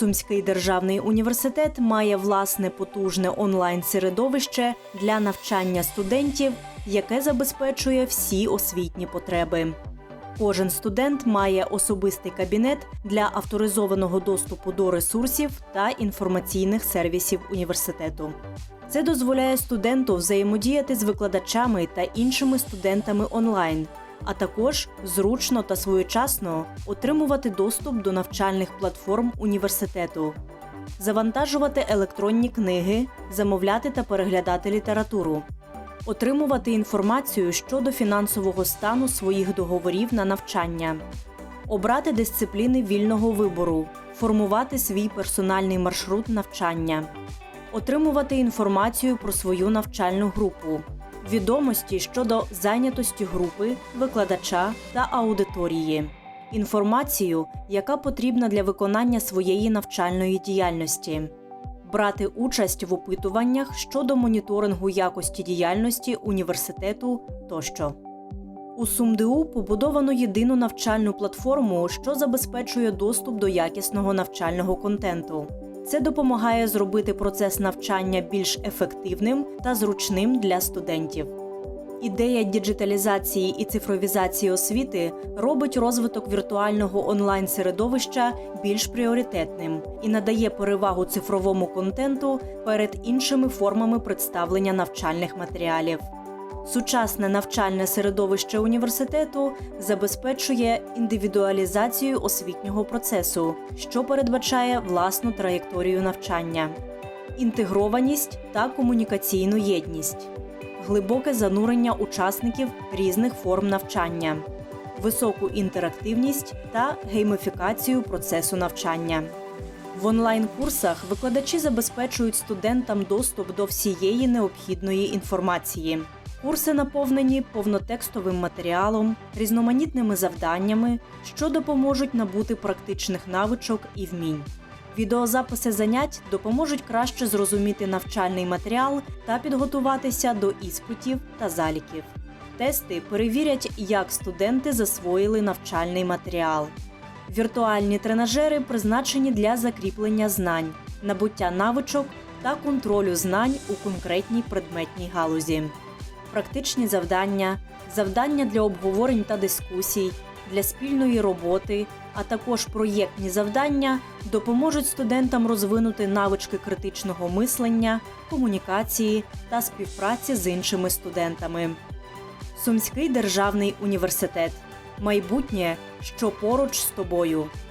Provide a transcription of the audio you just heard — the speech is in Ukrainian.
Сумський державний університет має власне потужне онлайн-середовище для навчання студентів, яке забезпечує всі освітні потреби. Кожен студент має особистий кабінет для авторизованого доступу до ресурсів та інформаційних сервісів університету. Це дозволяє студенту взаємодіяти з викладачами та іншими студентами онлайн, а також зручно та своєчасно отримувати доступ до навчальних платформ університету, завантажувати електронні книги, замовляти та переглядати літературу, отримувати інформацію щодо фінансового стану своїх договорів на навчання, обрати дисципліни вільного вибору, формувати свій персональний маршрут навчання, отримувати інформацію про свою навчальну групу, відомості щодо зайнятості групи, викладача та аудиторії, інформацію, яка потрібна для виконання своєї навчальної діяльності брати участь в опитуваннях щодо моніторингу якості діяльності університету тощо. У СумДУ побудовано єдину навчальну платформу, що забезпечує доступ до якісного навчального контенту. Це допомагає зробити процес навчання більш ефективним та зручним для студентів. Ідея діджиталізації і цифровізації освіти робить розвиток віртуального онлайн-середовища більш пріоритетним і надає перевагу цифровому контенту перед іншими формами представлення навчальних матеріалів. Сучасне навчальне середовище університету забезпечує індивідуалізацію освітнього процесу, що передбачає власну траєкторію навчання, інтегрованість та комунікаційну єдність глибоке занурення учасників різних форм навчання, високу інтерактивність та геймифікацію процесу навчання. В онлайн-курсах викладачі забезпечують студентам доступ до всієї необхідної інформації. Курси наповнені повнотекстовим матеріалом, різноманітними завданнями, що допоможуть набути практичних навичок і вмінь. Відеозаписи занять допоможуть краще зрозуміти навчальний матеріал та підготуватися до іспитів та заліків. Тести перевірять, як студенти засвоїли навчальний матеріал. Віртуальні тренажери призначені для закріплення знань, набуття навичок та контролю знань у конкретній предметній галузі. Практичні завдання, завдання для обговорень та дискусій, для спільної роботи, а також проєктні завдання допоможуть студентам розвинути навички критичного мислення, комунікації та співпраці з іншими студентами. Сумський державний університет майбутнє, що поруч з тобою.